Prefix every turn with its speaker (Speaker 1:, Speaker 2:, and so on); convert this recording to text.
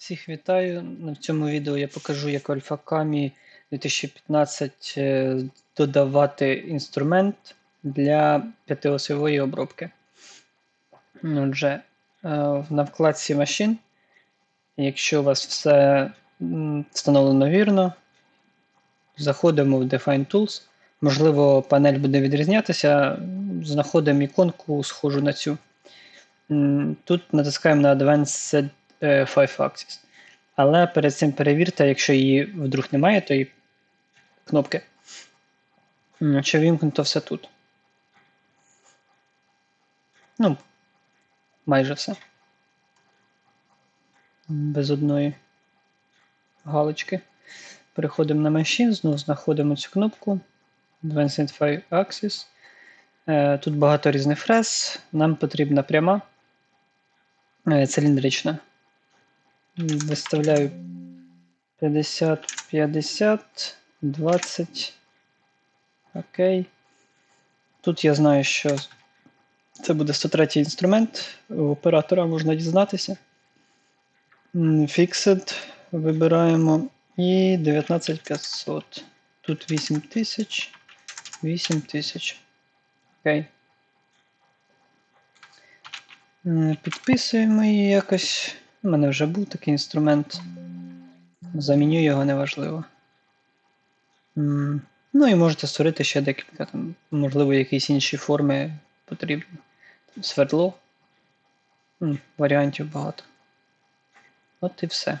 Speaker 1: Всіх вітаю. В цьому відео я покажу, як в Alphacami 2015 е, додавати інструмент для п'ятиосьової обробки. Отже, е, на вкладці машин, якщо у вас все встановлено вірно, заходимо в Define Tools. Можливо, панель буде відрізнятися. Знаходимо іконку, схожу на цю. Тут натискаємо на Advanced е, 5 Axis. Але перед цим перевірте, якщо її вдруг немає, то і кнопки. Чи вімкнуто все тут. Ну, майже все. Без одної галочки. Переходимо на Machine, знову знаходимо цю кнопку. Advanced 5 Axis. Е, Тут багато різних фрез. Нам потрібна пряма е, циліндрична. Виставляю 50, 50, 20. Окей. Тут я знаю, що це буде 103 інструмент. У оператора можна дізнатися. Fixed вибираємо. І 19500. Тут 8000. 8000. Окей. Підписуємо її якось. У мене вже був такий інструмент. Заміню його неважливо. Ну і можете створити ще декілька, там, можливо, якісь інші форми потрібні. Свердло. Варіантів багато. От і все.